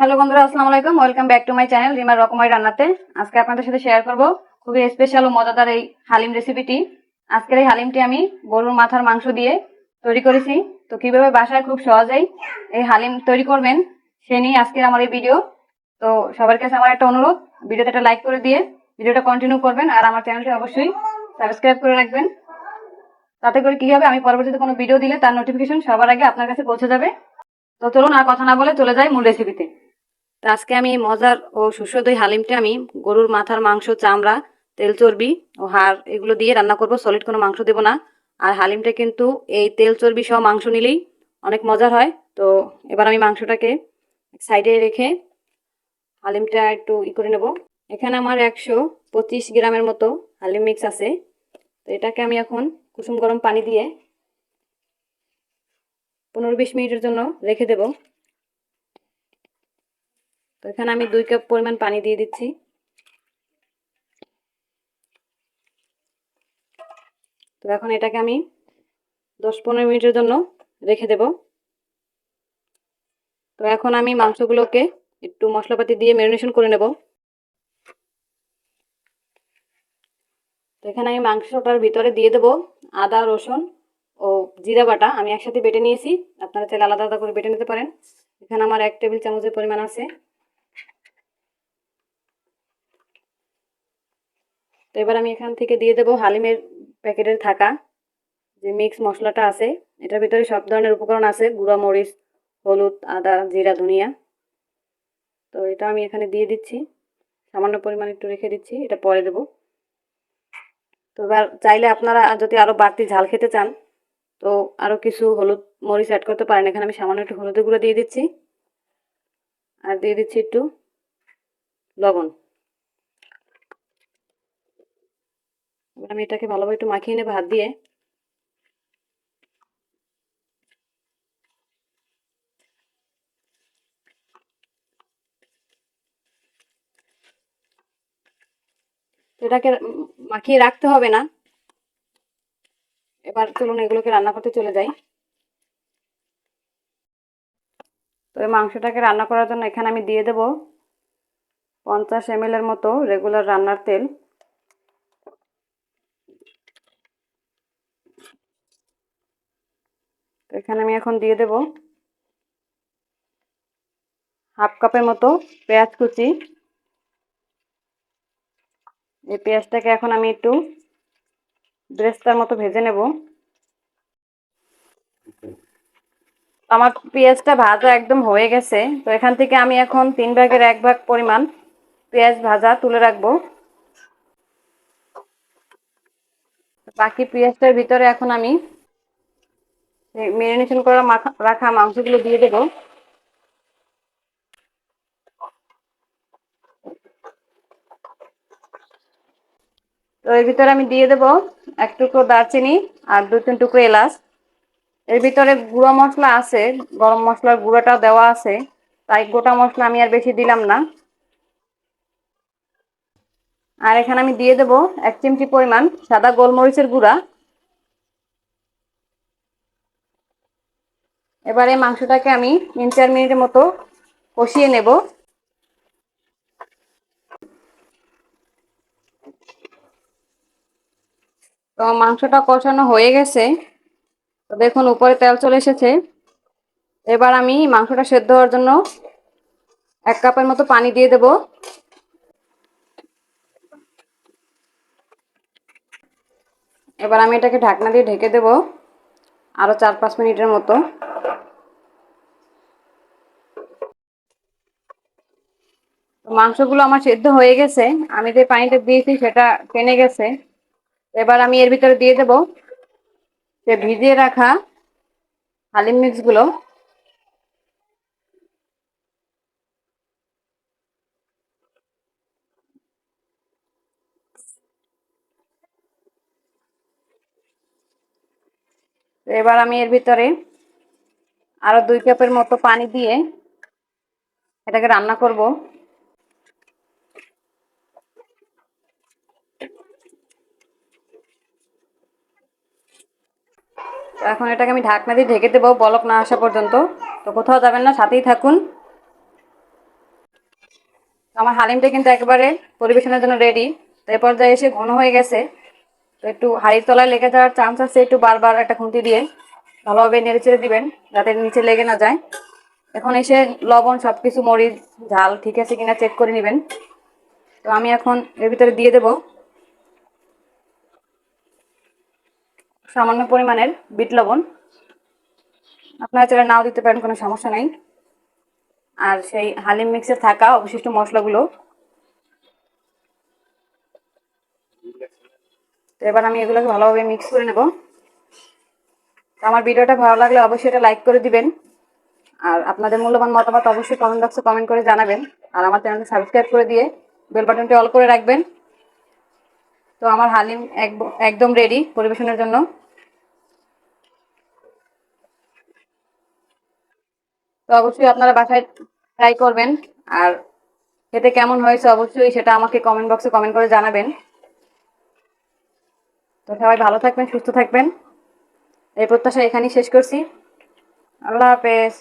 Hello বন্ধুরা, আসসালামু আলাইকুম। Welcome back to my channel রিমার রকমাই রান্নাতে। আজকে আপনাদের সাথে শেয়ার করব খুবই স্পেশাল ও মজাদার এই হালিম রেসিপিটি আজকের এই হালিমটি আমি গরুর মাথার মাংস দিয়ে তৈরি করেছি। তো কীভাবে বাসায় খুব সহজেই এই হালিম তৈরি করবেন, সে নিয়ে আজকের আমার এই ভিডিও তো সবার কাছে আমার একটা অনুরোধ, ভিডিওতে একটা লাইক করে দিয়ে ভিডিওটা কন্টিনিউ করবেন আর আমার চ্যানেলটি অবশ্যই সাবস্ক্রাইব করে রাখবেন। তাতে করে কি হবে, আমি পরবর্তীতে কোনো ভিডিও দিলে তার নোটিফিকেশন সবার আগে আপনার কাছে পৌঁছে যাবে। তো চলুন আর কথা না বলে চলে যাই মূল রেসিপিতে তো আজকে আমি মজার ও সুস্বাদু হালিমটা আমি গরুর মাথার মাংস, চামড়া, তেল চর্বি ও হাড় এগুলো দিয়ে রান্না করব। সলিড কোনো মাংস দেবো না। আর হালিমটা কিন্তু এই তেল চর্বি সহ মাংস নিলেই অনেক মজার হয়। তো এবার আমি মাংসটাকে সাইডে রেখে হালিমটা একটু ই করে নেব। এখানে আমার একশো পঁচিশ গ্রামের মতো হালিম মিক্স আছে। তো এটাকে আমি এখন কুসুম গরম পানি দিয়ে পনেরো বিশ মিনিটের জন্য রেখে দেব। তো এখানে আমি দুই কাপ পরিমাণ পানি দিয়ে দিচ্ছি। তো এখন এটাকে আমি দশ পনেরো মিনিটের জন্য রেখে দেব। তো এখন আমি মাংসগুলোকে একটু মশলাপাতি দিয়ে ম্যারিনেশন করে নেব। তো এখানে আমি মাংসটার ভিতরে দিয়ে দেব আদা, রসুন ও জিরা বাটা। আমি একসাথে বেটে নিয়েছি। আপনারা চাইলে আলাদা আলাদা করে বেটে নিতে পারেন। এখানে আমার এক টেবিল চামচের পরিমাণ আছে। তো এবার আমি এখান থেকে দিয়ে দেবো হালিমের প্যাকেটের থাকা যে মিক্স মশলাটা আছে। এটার ভিতরে সব ধরনের উপকরণ আছে, গুঁড়া মরিচ, হলুদ, আদা, জিরা, ধনিয়া। তো এটা আমি এখানে দিয়ে দিচ্ছি। সামান্য পরিমাণ একটু রেখে দিচ্ছি, এটা পরে দেবো। তো এবার চাইলে আপনারা যদি আরও বাড়তি ঝাল খেতে চান, তো আরও কিছু হলুদ মরিচ অ্যাড করতে পারেন। এখানে আমি সামান্য একটু হলুদের গুঁড়ো দিয়ে দিচ্ছি। আর দিয়ে দিচ্ছি একটু লবণ। এবার আমি এটাকে ভালোভাবে একটু মাখিয়ে নেব হাত দিয়ে এটাকে মাখিয়ে রাখতে হবে না। এবার চলুন এগুলোকে রান্না করতে চলে যাই। তো এই মাংসটাকে রান্না করার জন্য এখানে আমি দিয়ে দেব পঞ্চাশ এম এর মতো রেগুলার রান্নার তেল। তো এখানে আমি এখন দিয়ে দেব হাফ কাপের মতো পেঁয়াজ কুচি। এই পেঁয়াজটাকে এখন আমি একটু ব্রেস্তার মতো ভেজে নেব। আমার পেঁয়াজটা ভাজা একদম হয়ে গেছে। তো এখান থেকে আমি এখন তিন ভাগের এক ভাগ পরিমাণ পেঁয়াজ ভাজা তুলে রাখব। বাকি পেঁয়াজটার ভিতরে এখন আমি মেরিনেশন করা মাখা রাখা মাংসগুলো দিয়ে দেবো। তো এর ভিতরে আমি দিয়ে দেবো এক টুকরো দারচিনি আর দু তিন টুকরো এলাচ। এর ভিতরে গুঁড়ো মশলা আছে, গরম মশলার গুঁড়োটাও দেওয়া আছে, তাই গোটা মশলা আমি আর বেশি দিলাম না। আর এখানে আমি দিয়ে দেবো এক চিমটি পরিমাণ সাদা গোলমরিচের গুঁড়া। এবারে মাংসটাকে আমি তিন চার মিনিটের মতো কষিয়ে নেব। তো মাংসটা কষানো হয়ে গেছে। তো দেখুন, উপরে তেল চলে এসেছে। এবার আমি মাংসটা সেদ্ধ হওয়ার জন্য এক কাপের মতো পানি দিয়ে দেব। এবার আমি এটাকে ঢাকনা দিয়ে ঢেকে দেব আরও চার পাঁচ মিনিটের মতো। মাংসগুলো আমার সেদ্ধ হয়ে গেছে। আমি যে পানিটা দিয়েছি সেটা টেনে গেছে। এবার আমি এর ভিতরে দিয়ে দেব সে ভিজিয়ে রাখা হালিম মিক্সগুলো। এবার আমি এর ভিতরে আরও দুই কাপের মতো পানি দিয়ে এটাকে রান্না করব। তো এখন এটাকে আমি ঢাকনা দিয়ে ঢেকে দেবো, বলক না আসা পর্যন্ত। তো কোথাও যাবেন না, সাথেই থাকুন। আমার হালিমটা কিন্তু একেবারে পরিবেশনের জন্য রেডি তো এ পর্যায়ে এসে ঘন হয়ে গেছে। তো একটু হাড়ির তলায় লেগে যাওয়ার চান্স আছে, একটু বারবার একটা খুন্তি দিয়ে ভালোভাবে নেড়ে চেড়ে দিবেন, যাতে নিচে লেগে না যায়। এখন এসে লবণ সব কিছু মরিচ, ঝাল ঠিক আছে কিনা চেক করে নেবেন। তো আমি এখন এর ভিতরে দিয়ে দেব। সামান্য পরিমাণের বিট লবণ। আপনারা চাইলে নাও দিতে পারেন, কোনো সমস্যা নাই। আর সেই হালিম মিক্সে থাকা অবশিষ্ট মশলাগুলো। তো এবার আমি এগুলোকে ভালোভাবে মিক্স করে নেব। আমার ভিডিওটা ভালো লাগলে অবশ্যই এটা লাইক করে দিবেন। আর আপনাদের মূল্যবান মতামত অবশ্যই কমেন্ট বক্সে কমেন্ট করে জানাবেন। আর আমার চ্যানেলটা সাবস্ক্রাইব করে দিয়ে বেল বাটনটি অল করে রাখবেন। তো আমার হালিম এক- একদম রেডি পরিবেশনের জন্য। তো অবশ্যই আপনারা বাসায় ট্রাই করবেন। আর খেতে কেমন হয়েছে অবশ্যই সেটা আমাকে কমেন্ট বক্সে কমেন্ট করে জানাবেন। তো সবাই ভালো থাকবেন, সুস্থ থাকবেন। এই প্রত্যাশা এখানেই শেষ করছি। আল্লাহ হাফেজ।